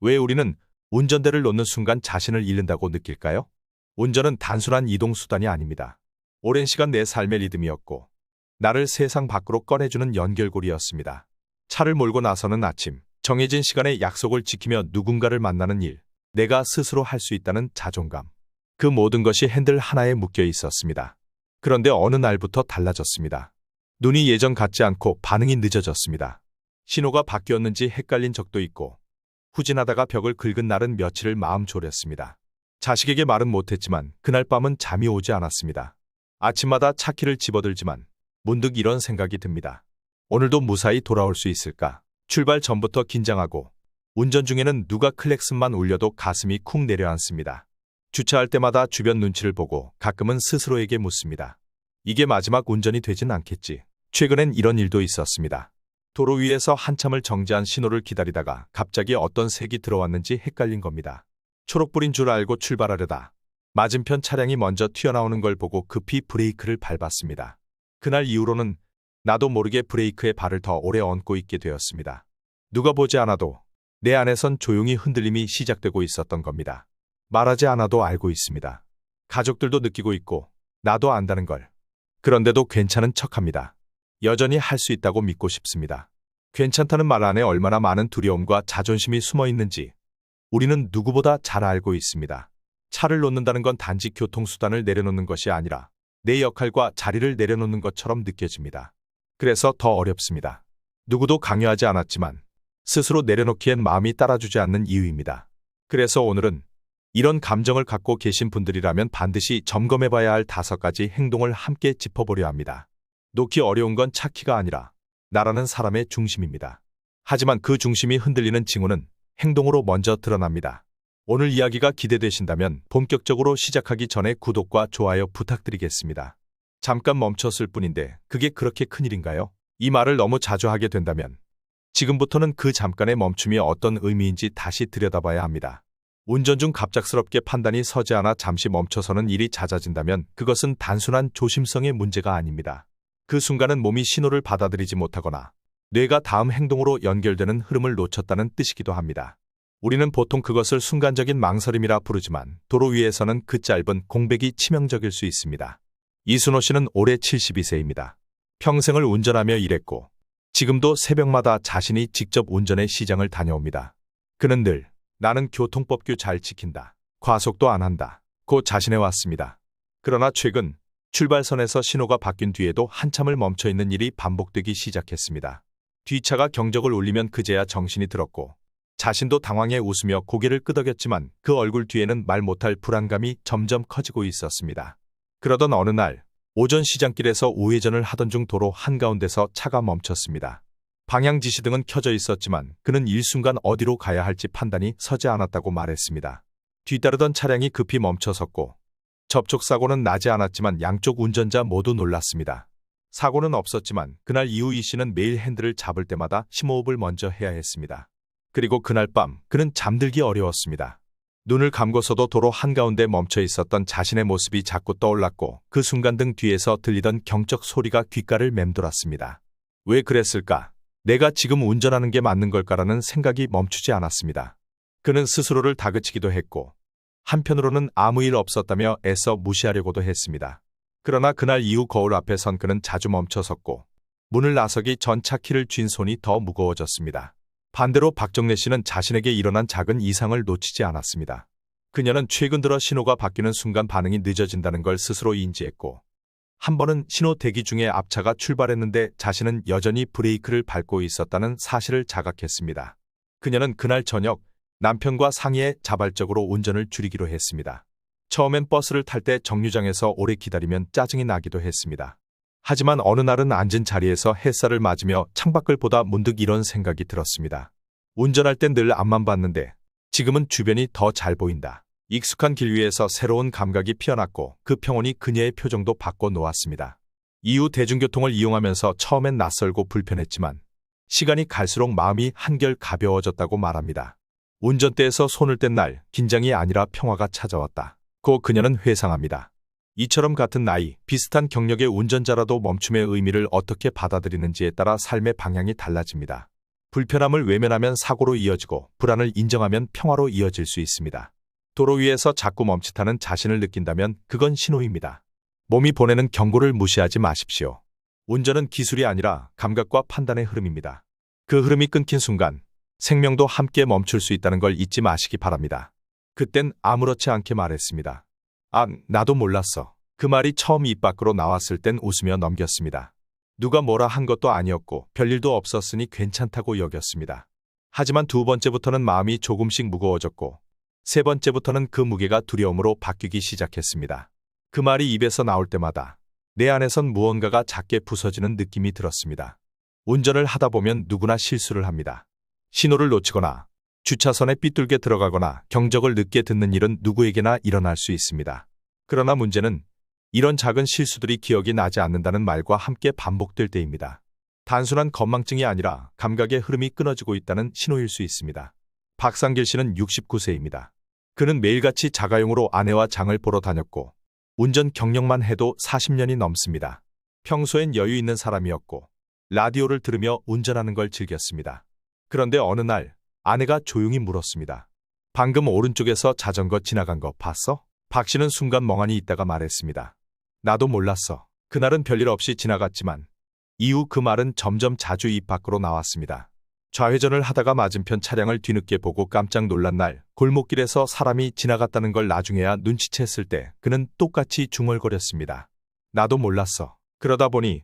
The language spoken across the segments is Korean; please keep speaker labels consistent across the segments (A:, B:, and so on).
A: 왜 우리는 운전대를 놓는 순간 자신을 잃는다고 느낄까요? 운전은 단순한 이동수단이 아닙니다. 오랜 시간 내 삶의 리듬이었고, 나를 세상 밖으로 꺼내주는 연결고리였습니다. 차를 몰고 나서는 아침, 정해진 시간에 약속을 지키며 누군가를 만나는 일, 내가 스스로 할 수 있다는 자존감. 그 모든 것이 핸들 하나에 묶여 있었습니다. 그런데 어느 날부터 달라졌습니다. 눈이 예전 같지 않고 반응이 늦어졌습니다. 신호가 바뀌었는지 헷갈린 적도 있고, 후진하다가 벽을 긁은 날은 며칠을 마음 졸였습니다. 자식에게 말은 못했지만 그날 밤은 잠이 오지 않았습니다. 아침마다 차키를 집어들지만 문득 이런 생각이 듭니다. 오늘도 무사히 돌아올 수 있을까? 출발 전부터 긴장하고 운전 중에는 누가 클렉슨만 울려도 가슴이 쿵 내려앉습니다. 주차할 때마다 주변 눈치를 보고 가끔은 스스로에게 묻습니다. 이게 마지막 운전이 되진 않겠지. 최근엔 이런 일도 있었습니다. 도로 위에서 한참을 정지한 신호를 기다리다가 갑자기 어떤 색이 들어왔는지 헷갈린 겁니다. 초록불인 줄 알고 출발하려다 맞은편 차량이 먼저 튀어나오는 걸 보고 급히 브레이크를 밟았습니다. 그날 이후로는 나도 모르게 브레이크에 발을 더 오래 얹고 있게 되었습니다. 누가 보지 않아도 내 안에선 조용히 흔들림이 시작되고 있었던 겁니다. 말하지 않아도 알고 있습니다. 가족들도 느끼고 있고 나도 안다는 걸. 그런데도 괜찮은 척합니다. 여전히 할 수 있다고 믿고 싶습니다. 괜찮다는 말 안에 얼마나 많은 두려움과 자존심이 숨어 있는지 우리는 누구보다 잘 알고 있습니다. 차를 놓는다는 건 단지 교통수단을 내려놓는 것이 아니라 내 역할과 자리를 내려놓는 것처럼 느껴집니다. 그래서 더 어렵습니다. 누구도 강요하지 않았지만 스스로 내려놓기엔 마음이 따라주지 않는 이유입니다. 그래서 오늘은 이런 감정을 갖고 계신 분들이라면 반드시 점검해봐야 할 다섯 가지 행동을 함께 짚어보려 합니다. 놓기 어려운 건 차키가 아니라 나라는 사람의 중심입니다. 하지만 그 중심이 흔들리는 징후는 행동으로 먼저 드러납니다. 오늘 이야기가 기대되신다면 본격적으로 시작하기 전에 구독과 좋아요 부탁드리겠습니다. 잠깐 멈췄을 뿐인데 그게 그렇게 큰일인가요? 이 말을 너무 자주 하게 된다면 지금부터는 그 잠깐의 멈춤이 어떤 의미인지 다시 들여다봐야 합니다. 운전 중 갑작스럽게 판단이 서지 않아 잠시 멈춰서는 일이 잦아진다면 그것은 단순한 조심성의 문제가 아닙니다. 그 순간은 몸이 신호를 받아들이지 못하거나 뇌가 다음 행동으로 연결되는 흐름을 놓쳤다는 뜻이기도 합니다. 우리는 보통 그것을 순간적인 망설임이라 부르지만 도로 위에서는 그 짧은 공백이 치명적일 수 있습니다. 이순호 씨는 올해 72세입니다. 평생을 운전하며 일했고 지금도 새벽마다 자신이 직접 운전의 시장을 다녀옵니다. 그는 늘 나는 교통법규 잘 지킨다. 과속도 안 한다. 고 자신해 왔습니다. 그러나 최근 출발선에서 신호가 바뀐 뒤에도 한참을 멈춰 있는 일이 반복되기 시작했습니다. 뒤차가 경적을 울리면 그제야 정신이 들었고 자신도 당황해 웃으며 고개를 끄덕였지만 그 얼굴 뒤에는 말 못할 불안감이 점점 커지고 있었습니다. 그러던 어느 날 오전 시장길에서 우회전을 하던 중 도로 한가운데서 차가 멈췄습니다. 방향 지시등은 켜져 있었지만 그는 일순간 어디로 가야 할지 판단이 서지 않았다고 말했습니다. 뒤따르던 차량이 급히 멈춰섰고 접촉사고는 나지 않았지만 양쪽 운전자 모두 놀랐습니다. 사고는 없었지만 그날 이후 이 씨는 매일 핸들을 잡을 때마다 심호흡을 먼저 해야 했습니다. 그리고 그날 밤 그는 잠들기 어려웠습니다. 눈을 감고서도 도로 한가운데 멈춰 있었던 자신의 모습이 자꾸 떠올랐고 그 순간 등 뒤에서 들리던 경적 소리가 귓가를 맴돌았습니다. 왜 그랬을까? 내가 지금 운전하는 게 맞는 걸까라는 생각이 멈추지 않았습니다. 그는 스스로를 다그치기도 했고 한편으로는 아무 일 없었다며 애써 무시하려고도 했습니다. 그러나 그날 이후 거울 앞에 선 그는 자주 멈춰섰고 문을 나서기 전 차키를 쥔 손이 더 무거워졌습니다. 반대로 박정래 씨는 자신에게 일어난 작은 이상을 놓치지 않았습니다. 그녀는 최근 들어 신호가 바뀌는 순간 반응이 늦어진다는 걸 스스로 인지했고 한 번은 신호 대기 중에 앞차가 출발했는데 자신은 여전히 브레이크를 밟고 있었다는 사실을 자각했습니다. 그녀는 그날 저녁 남편과 상의해 자발적으로 운전을 줄이기로 했습니다. 처음엔 버스를 탈 때 정류장에서 오래 기다리면 짜증이 나기도 했습니다. 하지만 어느 날은 앉은 자리에서 햇살을 맞으며 창밖을 보다 문득 이런 생각이 들었습니다. 운전할 땐 늘 앞만 봤는데 지금은 주변이 더 잘 보인다. 익숙한 길 위에서 새로운 감각이 피어났고 그 평온이 그녀의 표정도 바꿔 놓았습니다. 이후 대중교통을 이용하면서 처음엔 낯설고 불편했지만 시간이 갈수록 마음이 한결 가벼워졌다고 말합니다. 운전대에서 손을 뗀 날 긴장이 아니라 평화가 찾아왔다. 고 그녀는 회상합니다. 이처럼 같은 나이, 비슷한 경력의 운전자라도 멈춤의 의미를 어떻게 받아들이는지에 따라 삶의 방향이 달라집니다. 불편함을 외면하면 사고로 이어지고 불안을 인정하면 평화로 이어질 수 있습니다. 도로 위에서 자꾸 멈칫하는 자신을 느낀다면 그건 신호입니다. 몸이 보내는 경고를 무시하지 마십시오. 운전은 기술이 아니라 감각과 판단의 흐름입니다. 그 흐름이 끊긴 순간 생명도 함께 멈출 수 있다는 걸 잊지 마시기 바랍니다. 그땐 아무렇지 않게 말했습니다. 아, 나도 몰랐어. 그 말이 처음 입 밖으로 나왔을 땐 웃으며 넘겼습니다. 누가 뭐라 한 것도 아니었고 별일도 없었으니 괜찮다고 여겼습니다. 하지만 두 번째부터는 마음이 조금씩 무거워졌고 세 번째부터는 그 무게가 두려움으로 바뀌기 시작했습니다. 그 말이 입에서 나올 때마다 내 안에선 무언가가 작게 부서지는 느낌이 들었습니다. 운전을 하다 보면 누구나 실수를 합니다. 신호를 놓치거나 주차선에 삐뚤게 들어가거나 경적을 늦게 듣는 일은 누구에게나 일어날 수 있습니다. 그러나 문제는 이런 작은 실수들이 기억이 나지 않는다는 말과 함께 반복될 때입니다. 단순한 건망증이 아니라 감각의 흐름이 끊어지고 있다는 신호일 수 있습니다. 박상길 씨는 69세입니다. 그는 매일같이 자가용으로 아내와 장을 보러 다녔고 운전 경력만 해도 40년이 넘습니다. 평소엔 여유 있는 사람이었고 라디오를 들으며 운전하는 걸 즐겼습니다. 그런데 어느 날 아내가 조용히 물었습니다. 방금 오른쪽에서 자전거 지나간 거 봤어? 박 씨는 순간 멍하니 있다가 말했습니다. 나도 몰랐어. 그날은 별일 없이 지나갔지만 이후 그 말은 점점 자주 입 밖으로 나왔습니다. 좌회전을 하다가 맞은편 차량을 뒤늦게 보고 깜짝 놀란 날 골목길에서 사람이 지나갔다는 걸 나중에야 눈치챘을 때 그는 똑같이 중얼거렸습니다. 나도 몰랐어. 그러다 보니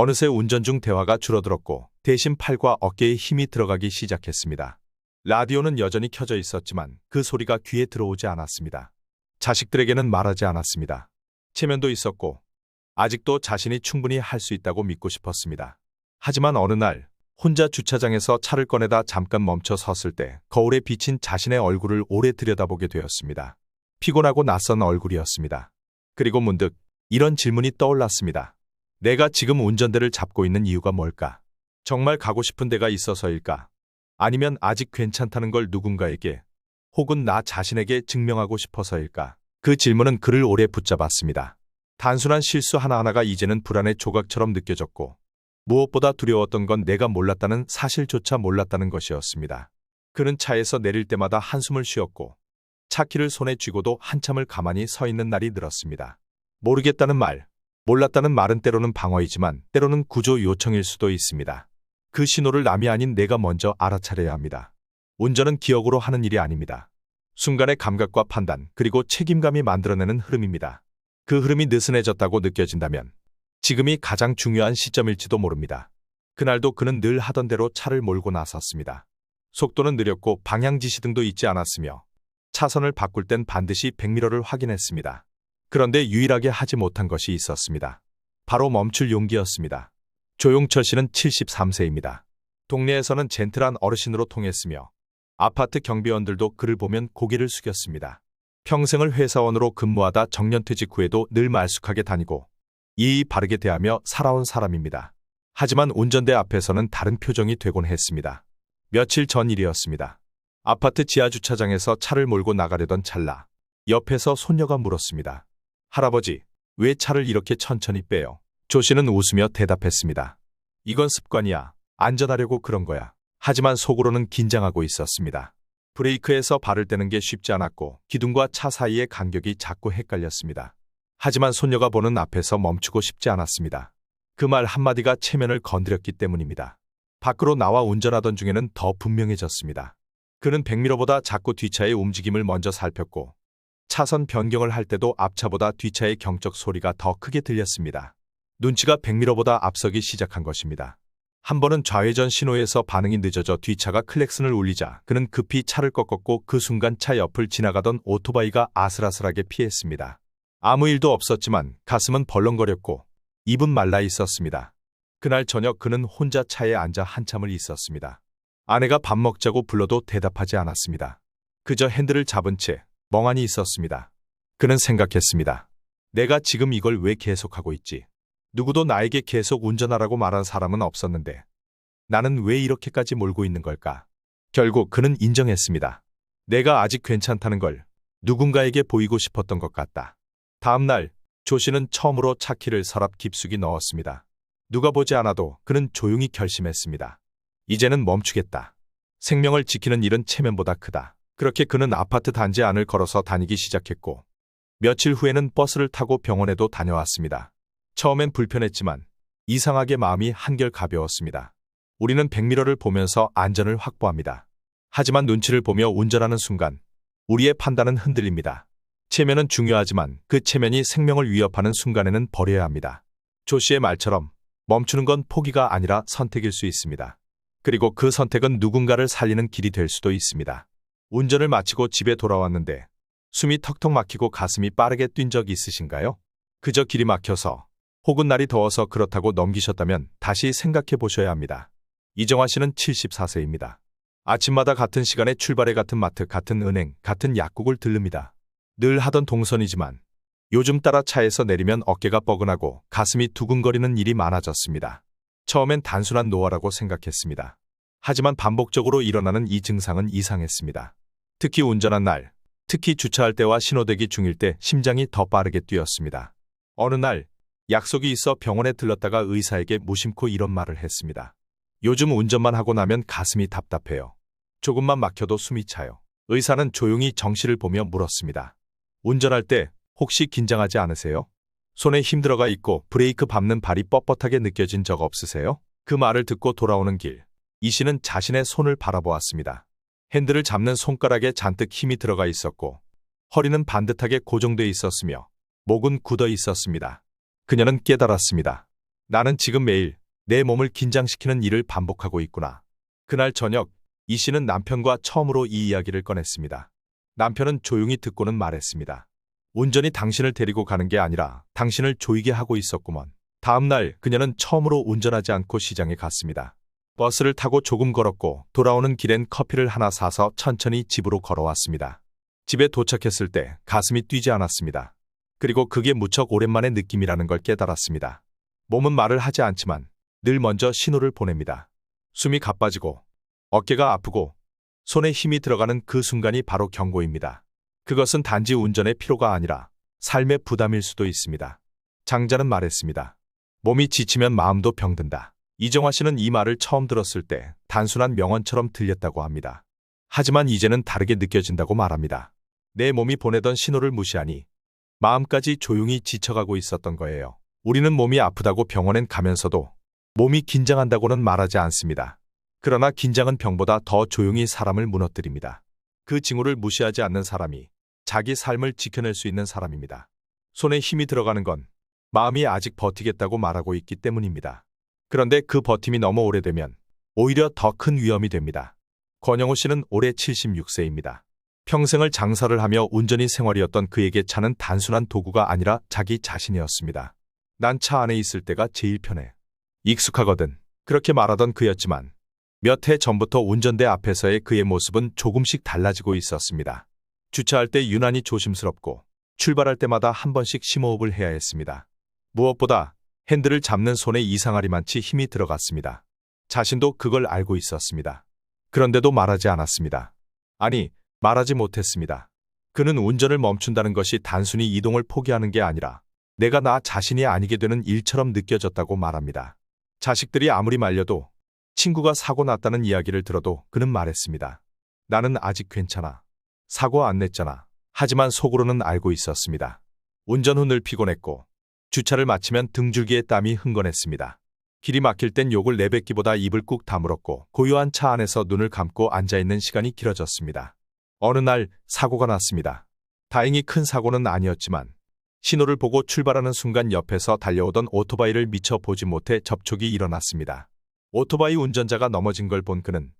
A: 어느새 운전 중 대화가 줄어들었고 대신 팔과 어깨에 힘이 들어가기 시작했습니다. 라디오는 여전히 켜져 있었지만 그 소리가 귀에 들어오지 않았습니다. 자식들에게는 말하지 않았습니다. 체면도 있었고 아직도 자신이 충분히 할 수 있다고 믿고 싶었습니다. 하지만 어느 날 혼자 주차장에서 차를 꺼내다 잠깐 멈춰 섰을 때 거울에 비친 자신의 얼굴을 오래 들여다보게 되었습니다. 피곤하고 낯선 얼굴이었습니다. 그리고 문득 이런 질문이 떠올랐습니다. 내가 지금 운전대를 잡고 있는 이유가 뭘까? 정말 가고 싶은 데가 있어서일까? 아니면 아직 괜찮다는 걸 누군가에게 혹은 나 자신에게 증명하고 싶어서일까? 그 질문은 그를 오래 붙잡았습니다. 단순한 실수 하나하나가 이제는 불안의 조각처럼 느껴졌고 무엇보다 두려웠던 건 내가 몰랐다는 사실조차 몰랐다는 것이었습니다. 그는 차에서 내릴 때마다 한숨을 쉬었고 차키를 손에 쥐고도 한참을 가만히 서 있는 날이 늘었습니다. 모르겠다는 말, 몰랐다는 말은 때로는 방어이지만 때로는 구조 요청일 수도 있습니다. 그 신호를 남이 아닌 내가 먼저 알아차려야 합니다. 운전은 기억으로 하는 일이 아닙니다. 순간의 감각과 판단, 그리고 책임감이 만들어내는 흐름입니다. 그 흐름이 느슨해졌다고 느껴진다면 지금이 가장 중요한 시점일지도 모릅니다. 그날도 그는 늘 하던 대로 차를 몰고 나섰습니다. 속도는 느렸고 방향 지시등도 있지 않았으며 차선을 바꿀 땐 반드시 백미러를 확인했습니다. 그런데 유일하게 하지 못한 것이 있었습니다. 바로 멈출 용기였습니다. 조용철 씨는 73세입니다. 동네에서는 젠틀한 어르신으로 통했으며 아파트 경비원들도 그를 보면 고개를 숙였습니다. 평생을 회사원으로 근무하다 정년퇴직 후에도 늘 말쑥하게 다니고 예의 바르게 대하며 살아온 사람입니다. 하지만 운전대 앞에서는 다른 표정이 되곤 했습니다. 며칠 전 일이었습니다. 아파트 지하주차장에서 차를 몰고 나가려던 찰나 옆에서 손녀가 물었습니다. 할아버지, 왜 차를 이렇게 천천히 빼요? 조 씨는 웃으며 대답했습니다. 이건 습관이야. 안전하려고 그런 거야. 하지만 속으로는 긴장하고 있었습니다. 브레이크에서 발을 떼는 게 쉽지 않았고 기둥과 차 사이의 간격이 자꾸 헷갈렸습니다. 하지만 손녀가 보는 앞에서 멈추고 싶지 않았습니다. 그 말 한마디가 체면을 건드렸기 때문입니다. 밖으로 나와 운전하던 중에는 더 분명해졌습니다. 그는 백미러보다 자꾸 뒤차의 움직임을 먼저 살폈고 차선 변경을 할 때도 앞차보다 뒤차의 경적 소리가 더 크게 들렸습니다. 눈치가 백미러보다 앞서기 시작한 것입니다. 한 번은 좌회전 신호에서 반응이 늦어져 뒤차가 클렉슨을 울리자 그는 급히 차를 꺾었고 그 순간 차 옆을 지나가던 오토바이가 아슬아슬하게 피했습니다. 아무 일도 없었지만 가슴은 벌렁거렸고 입은 말라 있었습니다. 그날 저녁 그는 혼자 차에 앉아 한참을 있었습니다. 아내가 밥 먹자고 불러도 대답하지 않았습니다. 그저 핸들을 잡은 채 멍하니 있었습니다. 그는 생각했습니다. 내가 지금 이걸 왜 계속하고 있지? 누구도 나에게 계속 운전하라고 말한 사람은 없었는데 나는 왜 이렇게까지 몰고 있는 걸까? 결국 그는 인정했습니다. 내가 아직 괜찮다는 걸 누군가에게 보이고 싶었던 것 같다. 다음 날 조 씨는 처음으로 차키를 서랍 깊숙이 넣었습니다. 누가 보지 않아도 그는 조용히 결심했습니다. 이제는 멈추겠다. 생명을 지키는 일은 체면보다 크다. 그렇게 그는 아파트 단지 안을 걸어서 다니기 시작했고, 며칠 후에는 버스를 타고 병원에도 다녀왔습니다. 처음엔 불편했지만, 이상하게 마음이 한결 가벼웠습니다. 우리는 백미러를 보면서 안전을 확보합니다. 하지만 눈치를 보며 운전하는 순간, 우리의 판단은 흔들립니다. 체면은 중요하지만 그 체면이 생명을 위협하는 순간에는 버려야 합니다. 조 씨의 말처럼 멈추는 건 포기가 아니라 선택일 수 있습니다. 그리고 그 선택은 누군가를 살리는 길이 될 수도 있습니다. 운전을 마치고 집에 돌아왔는데 숨이 턱턱 막히고 가슴이 빠르게 뛴 적 있으신가요? 그저 길이 막혀서 혹은 날이 더워서 그렇다고 넘기셨다면 다시 생각해 보셔야 합니다. 이정화 씨는 74세입니다. 아침마다 같은 시간에 출발해 같은 마트, 같은 은행, 같은 약국을 들릅니다. 늘 하던 동선이지만 요즘 따라 차에서 내리면 어깨가 뻐근하고 가슴이 두근거리는 일이 많아졌습니다. 처음엔 단순한 노화라고 생각했습니다. 하지만 반복적으로 일어나는 이 증상은 이상했습니다. 특히 운전한 날, 특히 주차할 때와 신호대기 중일 때 심장이 더 빠르게 뛰었습니다. 어느 날 약속이 있어 병원에 들렀다가 의사에게 무심코 이런 말을 했습니다. 요즘 운전만 하고 나면 가슴이 답답해요. 조금만 막혀도 숨이 차요. 의사는 조용히 정시를 보며 물었습니다. 운전할 때 혹시 긴장하지 않으세요? 손에 힘들어가 있고 브레이크 밟는 발이 뻣뻣하게 느껴진 적 없으세요? 그 말을 듣고 돌아오는 길, 이 씨는 자신의 손을 바라보았습니다. 핸들을 잡는 손가락에 잔뜩 힘이 들어가 있었고, 허리는 반듯하게 고정돼 있었으며, 목은 굳어 있었습니다. 그녀는 깨달았습니다. 나는 지금 매일 내 몸을 긴장시키는 일을 반복하고 있구나. 그날 저녁, 이 씨는 남편과 처음으로 이 이야기를 꺼냈습니다. 남편은 조용히 듣고는 말했습니다. 운전이 당신을 데리고 가는 게 아니라 당신을 조이게 하고 있었구먼. 다음 날 그녀는 처음으로 운전하지 않고 시장에 갔습니다. 버스를 타고 조금 걸었고 돌아오는 길엔 커피를 하나 사서 천천히 집으로 걸어왔습니다. 집에 도착했을 때 가슴이 뛰지 않았습니다. 그리고 그게 무척 오랜만의 느낌이라는 걸 깨달았습니다. 몸은 말을 하지 않지만 늘 먼저 신호를 보냅니다. 숨이 가빠지고 어깨가 아프고 손에 힘이 들어가는 그 순간이 바로 경고입니다. 그것은 단지 운전의 피로가 아니라 삶의 부담일 수도 있습니다. 장자는 말했습니다. 몸이 지치면 마음도 병든다. 이정화 씨는 이 말을 처음 들었을 때 단순한 명언처럼 들렸다고 합니다. 하지만 이제는 다르게 느껴진다고 말합니다. 내 몸이 보내던 신호를 무시하니 마음까지 조용히 지쳐가고 있었던 거예요. 우리는 몸이 아프다고 병원엔 가면서도 몸이 긴장한다고는 말하지 않습니다. 그러나 긴장은 병보다 더 조용히 사람을 무너뜨립니다. 그 징후를 무시하지 않는 사람이 자기 삶을 지켜낼 수 있는 사람입니다. 손에 힘이 들어가는 건 마음이 아직 버티겠다고 말하고 있기 때문입니다. 그런데 그 버팀이 너무 오래되면 오히려 더 큰 위험이 됩니다. 권영호 씨는 올해 76세입니다. 평생을 장사를 하며 운전이 생활이었던 그에게 차는 단순한 도구가 아니라 자기 자신이었습니다. 난 차 안에 있을 때가 제일 편해. 익숙하거든. 그렇게 말하던 그였지만 몇 해 전부터 운전대 앞에서의 그의 모습은 조금씩 달라지고 있었습니다. 주차할 때 유난히 조심스럽고 출발할 때마다 한 번씩 심호흡을 해야 했습니다. 무엇보다 핸들을 잡는 손에 이상하리만치 힘이 들어갔습니다. 자신도 그걸 알고 있었습니다. 그런데도 말하지 않았습니다. 아니, 말하지 못했습니다. 그는 운전을 멈춘다는 것이 단순히 이동을 포기하는 게 아니라 내가 나 자신이 아니게 되는 일처럼 느껴졌다고 말합니다. 자식들이 아무리 말려도 친구가 사고 났다는 이야기를 들어도 그는 말했습니다. 나는 아직 괜찮아. 사고 안 냈잖아. 하지만 속으로는 알고 있었습니다. 운전 후 늘 피곤했고 주차를 마치면 등줄기에 땀이 흥건했습니다. 길이 막힐 땐 욕을 내뱉기보다 입을 꾹 다물었고 고요한 차 안에서 눈을 감고 앉아있는 시간이 길어졌습니다. 어느 날 사고가 났습니다. 다행히 큰 사고는 아니었지만 신호를 보고 출발하는 순간 옆에서 달려오던 오토바이를 미처 보지 못해 접촉이 일어났습니다. 오토바이 운전자가 넘어진 걸 본 그는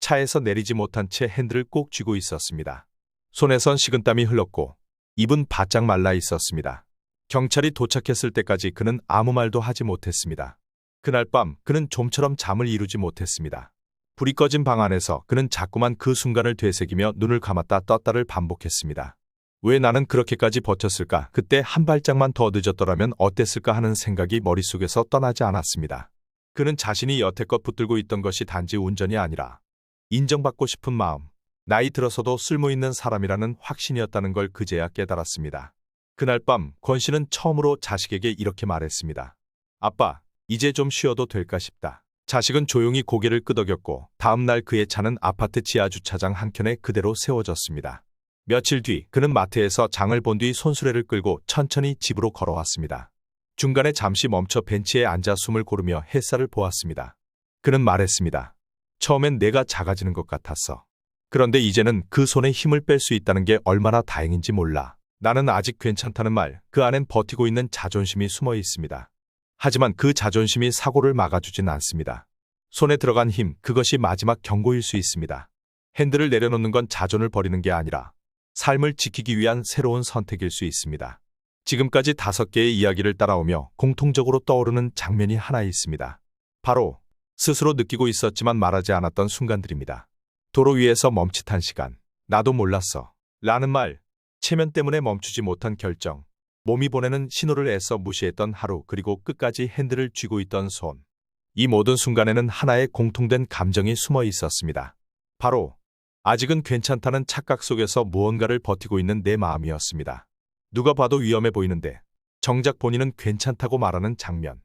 A: 차에서 내리지 못한 채 핸들을 꼭 쥐고 있었습니다. 손에선 식은땀이 흘렀고 입은 바짝 말라 있었습니다. 경찰이 도착했을 때까지 그는 아무 말도 하지 못했습니다. 그날 밤 그는 좀처럼 잠을 이루지 못했습니다. 불이 꺼진 방 안에서 그는 자꾸만 그 순간을 되새기며 눈을 감았다 떴다를 반복했습니다. 왜 나는 그렇게까지 버텼을까? 그때 한 발짝만 더 늦었더라면 어땠을까 하는 생각이 머릿속에서 떠나지 않았습니다. 그는 자신이 여태껏 붙들고 있던 것이 단지 운전이 아니라 인정받고 싶은 마음, 나이 들어서도 쓸모있는 사람이라는 확신이었다는 걸 그제야 깨달았습니다. 그날 밤 권 씨는 처음으로 자식에게 이렇게 말했습니다. 아빠, 이제 좀 쉬어도 될까 싶다. 자식은 조용히 고개를 끄덕였고 다음 날 그의 차는 아파트 지하 주차장 한켠에 그대로 세워졌습니다. 며칠 뒤 그는 마트에서 장을 본 뒤 손수레를 끌고 천천히 집으로 걸어왔습니다. 중간에 잠시 멈춰 벤치에 앉아 숨을 고르며 햇살을 보았습니다. 그는 말했습니다. 처음엔 내가 작아지는 것 같았어. 그런데 이제는 그 손에 힘을 뺄 수 있다는 게 얼마나 다행인지 몰라. 나는 아직 괜찮다는 말, 그 안엔 버티고 있는 자존심이 숨어 있습니다. 하지만 그 자존심이 사고를 막아주진 않습니다. 손에 들어간 힘, 그것이 마지막 경고일 수 있습니다. 핸들을 내려놓는 건 자존을 버리는 게 아니라 삶을 지키기 위한 새로운 선택일 수 있습니다. 지금까지 다섯 개의 이야기를 따라오며 공통적으로 떠오르는 장면이 하나 있습니다. 바로 스스로 느끼고 있었지만 말하지 않았던 순간들입니다. 도로 위에서 멈칫한 시간. 나도 몰랐어. 라는 말. 체면 때문에 멈추지 못한 결정. 몸이 보내는 신호를 애써 무시했던 하루 그리고 끝까지 핸들을 쥐고 있던 손. 이 모든 순간에는 하나의 공통된 감정이 숨어 있었습니다. 바로 아직은 괜찮다는 착각 속에서 무언가를 버티고 있는 내 마음이었습니다. 누가 봐도 위험해 보이는데 정작 본인은 괜찮다고 말하는 장면.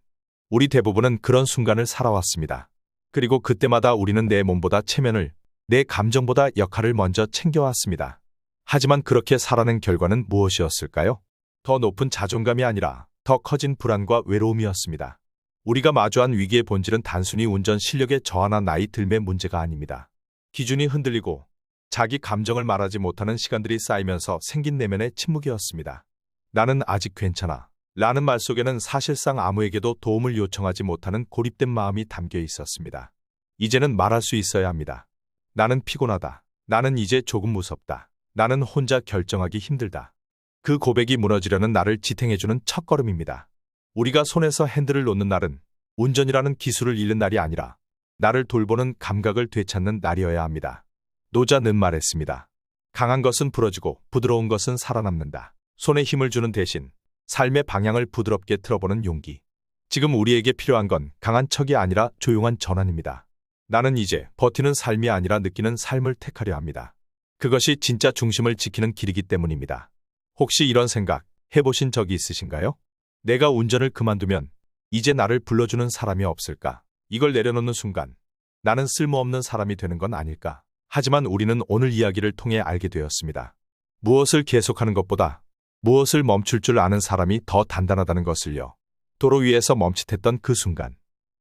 A: 우리 대부분은 그런 순간을 살아왔습니다. 그리고 그때마다 우리는 내 몸보다 체면을, 내 감정보다 역할을 먼저 챙겨왔습니다. 하지만 그렇게 살아낸 결과는 무엇이었을까요? 더 높은 자존감이 아니라 더 커진 불안과 외로움이었습니다. 우리가 마주한 위기의 본질은 단순히 운전 실력의 저하나 나이 들매 문제가 아닙니다. 기준이 흔들리고 자기 감정을 말하지 못하는 시간들이 쌓이면서 생긴 내면의 침묵이었습니다. 나는 아직 괜찮아. 라는 말 속에는 사실상 아무에게도 도움을 요청하지 못하는 고립된 마음이 담겨 있었습니다. 이제는 말할 수 있어야 합니다. 나는 피곤하다. 나는 이제 조금 무섭다. 나는 혼자 결정하기 힘들다. 그 고백이 무너지려는 나를 지탱해주는 첫걸음입니다. 우리가 손에서 핸들을 놓는 날은 운전이라는 기술을 잃는 날이 아니라 나를 돌보는 감각을 되찾는 날이어야 합니다. 노자는 말했습니다. 강한 것은 부러지고 부드러운 것은 살아남는다. 손에 힘을 주는 대신 삶의 방향을 부드럽게 틀어보는 용기. 지금 우리에게 필요한 건 강한 척이 아니라 조용한 전환입니다. 나는 이제 버티는 삶이 아니라 느끼는 삶을 택하려 합니다. 그것이 진짜 중심을 지키는 길이기 때문입니다. 혹시 이런 생각 해보신 적이 있으신가요? 내가 운전을 그만두면 이제 나를 불러주는 사람이 없을까? 이걸 내려놓는 순간 나는 쓸모없는 사람이 되는 건 아닐까? 하지만 우리는 오늘 이야기를 통해 알게 되었습니다. 무엇을 계속하는 것보다 무엇을 멈출 줄 아는 사람이 더 단단하다는 것을요. 도로 위에서 멈칫했던 그 순간,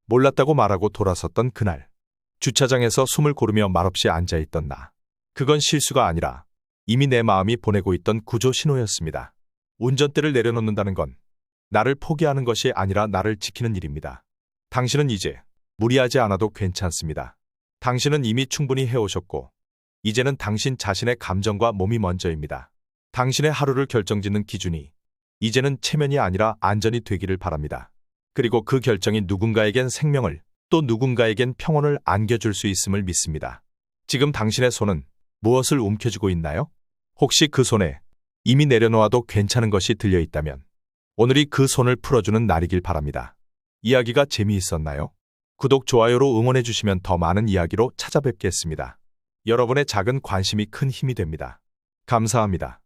A: 몰랐다고 말하고 돌아섰던 그날, 주차장에서 숨을 고르며 말없이 앉아있던 나. 그건 실수가 아니라 이미 내 마음이 보내고 있던 구조 신호였습니다. 운전대를 내려놓는다는 건 나를 포기하는 것이 아니라 나를 지키는 일입니다. 당신은 이제 무리하지 않아도 괜찮습니다. 당신은 이미 충분히 해오셨고, 이제는 당신 자신의 감정과 몸이 먼저입니다. 당신의 하루를 결정짓는 기준이 이제는 체면이 아니라 안전이 되기를 바랍니다. 그리고 그 결정이 누군가에겐 생명을 또 누군가에겐 평온을 안겨줄 수 있음을 믿습니다. 지금 당신의 손은 무엇을 움켜쥐고 있나요? 혹시 그 손에 이미 내려놓아도 괜찮은 것이 들려 있다면 오늘이 그 손을 풀어주는 날이길 바랍니다. 이야기가 재미있었나요? 구독, 좋아요로 응원해 주시면 더 많은 이야기로 찾아뵙겠습니다. 여러분의 작은 관심이 큰 힘이 됩니다. 감사합니다.